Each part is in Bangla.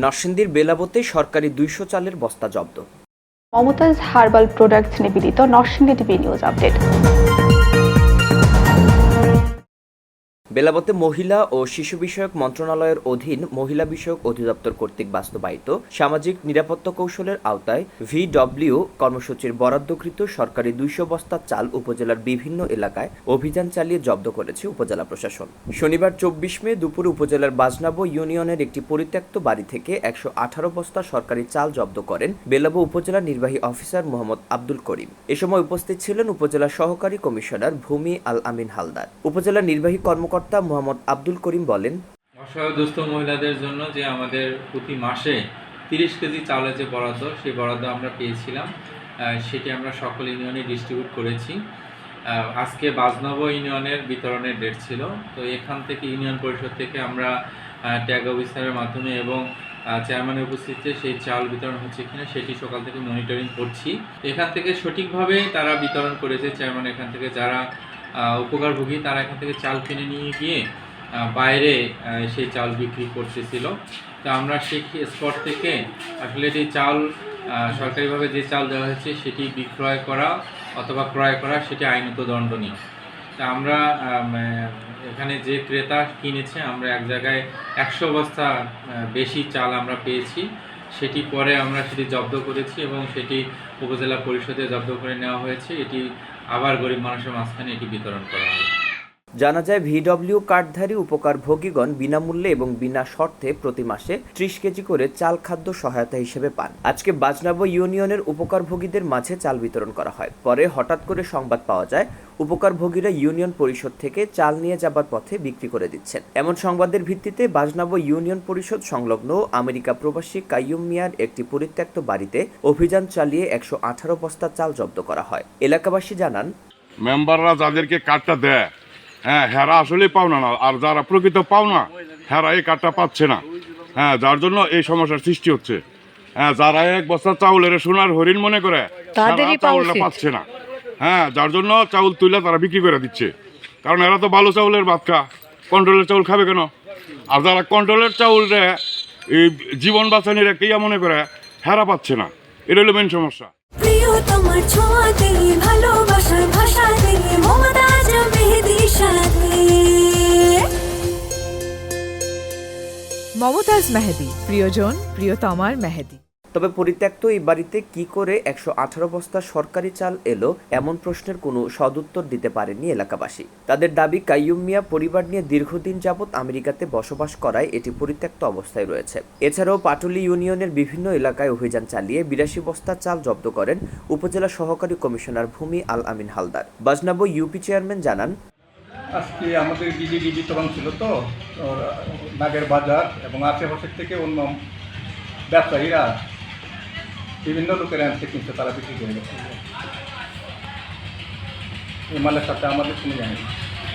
নরসিংদীর বেলাবতে সরকারি দুইশো চালের বস্তা জব্দ। মমতাজ হার্বাল প্রোডাক্টস নিবেদিত নরসিংদী টিভি নিউজ আপডেট। বেলাবতে মহিলা ও শিশু বিষয়ক মন্ত্রণালয়ের অধীন মহিলা বিষয়ক অধিদপ্তর কর্তৃক বাস্তবায়িত সামাজিক নিরাপত্তা কৌশলের আওতায় ভিডব্লিউ কর্মসূচির বরাদ্দকৃত সরকারি দুইশো বস্তা চাল উপজেলার বিভিন্ন এলাকায় অভিযান চালিয়ে জব্দ করেছে উপজেলা প্রশাসন। শনিবার চব্বিশ মে দুপুরে উপজেলার বাজনাবো ইউনিয়নের একটি পরিত্যক্ত বাড়ি থেকে একশো আঠারো বস্তা সরকারি চাল জব্দ করেন বেলাবো উপজেলা নির্বাহী অফিসার মোহাম্মদ আব্দুল করিম। এ সময় উপস্থিত ছিলেন উপজেলা সহকারী কমিশনার ভূমি আল আমিন হালদার। উপজেলা নির্বাহী কর্মকর্তা মোহাম্মদ আব্দুল করিম বলেন, অসহায় দুস্থ মহিলাদের জন্য যে আমাদের প্রতি মাসে তিরিশ কেজি চাউলের যে বরাদ্দ, সেই বরাদ্দ আমরা পেয়েছিলাম। সেটি আমরা সকল ইউনিয়নে ডিস্ট্রিবিউট করেছি। আজকে বাজনব ইউনিয়নের বিতরণের ডেট ছিল। তো এখান থেকে ইউনিয়ন পরিষদ থেকে আমরা ট্যাগ অফিসারের মাধ্যমে এবং চেয়ারম্যানের উপস্থিতিতে সেই চাল বিতরণ হচ্ছে কিনা, সেটি সকাল থেকে মনিটরিং করছি। এখান থেকে সঠিকভাবে তারা বিতরণ করেছে। চেয়ারম্যান এখান থেকে যারা উপকারভোগী, তারা এখান থেকে চাল কিনে নিয়ে গিয়ে বাইরে সেই চাল বিক্রি করতেছিল। তো আমরা সেই স্পট থেকে আসলে এটি চাল সরকারিভাবে যে চাল দেওয়া হয়েছে, সেটি বিক্রয় করা অথবা ক্রয় করা, সেটি আইনত দণ্ডনীয়। তা আমরা এখানে যে ক্রেতা কিনেছে, আমরা এক জায়গায় একশো বস্তা বেশি চাল আমরা পেয়েছি। সেটি পরে আমরা সেটি জব্দ করেছি এবং সেটি উপজেলা পরিষদে জব্দ করে নেওয়া হয়েছে। এটি আবার গরিব মানুষের মাঝখানে এটি বিতরণ করা হবে। জানা যায় ভিডব্লিউ কার্ডধারী উপকার ভোগীগণ বিনামূল্যে এবং বিনা শর্তে প্রতি মাসে ত্রিশ কেজি করে চাল খাদ্য সহায়তা হিসেবে পান। আজকে বাজনাব ইউনিয়নের উপকারভোগীদের মাঝে চাল বিতরণ করা হয়। পরে হঠাৎ করে সংবাদ পাওয়া যায়, উপকারভোগীরা ইউনিয়ন পরিষদ থেকে চাল নিয়ে যাবার পথে বিক্রি করে দিচ্ছেন। এমন সংবাদের ভিত্তিতে বাজনাব ইউনিয়ন পরিষদ সংলগ্ন আমেরিকা প্রবাসী কাইয়ুম মিয়ার একটি পরিত্যক্ত বাড়িতে অভিযান চালিয়ে একশো আঠারো বস্তা চাল জব্দ করা হয়। এলাকাবাসী জানান, মেম্বাররা যাদেরকে কার্ডটা দেয় হ্যাঁ হেরা আসলেই পাওনা না। আর যারা প্রকৃত পাওনা হেরা এই কার্ডটা পাচ্ছে না। হ্যাঁ যার জন্য এই সমস্যার সৃষ্টি হচ্ছে। হ্যাঁ যারা এক বস্তা চাউলের সোনার হরিণ মনে করে তাদেরই চাউলটা পাচ্ছে না। হ্যাঁ যার জন্য চাউল তুলে তারা বিক্রি করে দিচ্ছে। কারণ এরা তো ভালো চাউলের ভাত খা কন্ট্রোলের চাউল খাবে কেন? আর যারা কন্ট্রোলের চাউল রে এই জীবন বাঁচানির একটা ইয়া মনে করে হেরা পাচ্ছে না। এটা হলো মেন সমস্যা। প্রিয় তোমার ছোঁয়াতে ভালোবাসার ভাষাতে মমতাজ মেহেদি মমতাজ মেহেদি, প্রিয়জন প্রিয়তমার মেহেদি। তবে পরিত্যক্ত এই বাড়িতে কি করে একশো আঠারো বস্তা সরকারি চাল এলো, এমন প্রশ্নের কোনো সদুত্তর দিতে পারেননি এলাকাবাসী। তাদের দাবি, কাইয়ুম মিয়া পরিবার নিয়ে দীর্ঘদিন যাবৎ আমেরিকাতে বসবাস করায় এটি পরিত্যক্ত অবস্থায় রয়েছে। এছাড়াও পাটুলি ইউনিয়নের বিভিন্ন এলাকায় অভিযান চালিয়ে বিরাশি বস্তা চাল জব্দ করেন উপজেলা সহকারী কমিশনার ভূমি আল আমিন হালদার। বাজনাবো ইউপি চেয়ারম্যান জানান আজকে আমাদের বিজেপি বিতরণ ছিল তো নাগের বাজার এবং আশেপাশের থেকে অন্য ব্যবসায়ীরা বিভিন্ন লোকের আনছে কিন্তু তারা বিক্রি করে গেছে। সাথে আমাদের কোনো জানি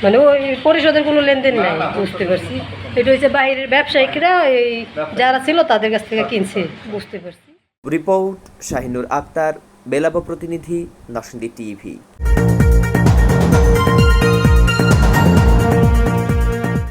মানে ওই পরিষদের কোনো লেনদেন নাই না, বুঝতে পারছি। এটা হচ্ছে বাইরের ব্যবসায়িকরা এই যারা ছিল তাদের কাছ থেকে কিনছে বুঝতে পারছি। রিপোর্ট শাহিনুর আক্তার বেলাবা প্রতিনিধি নরসিংদী টিভি।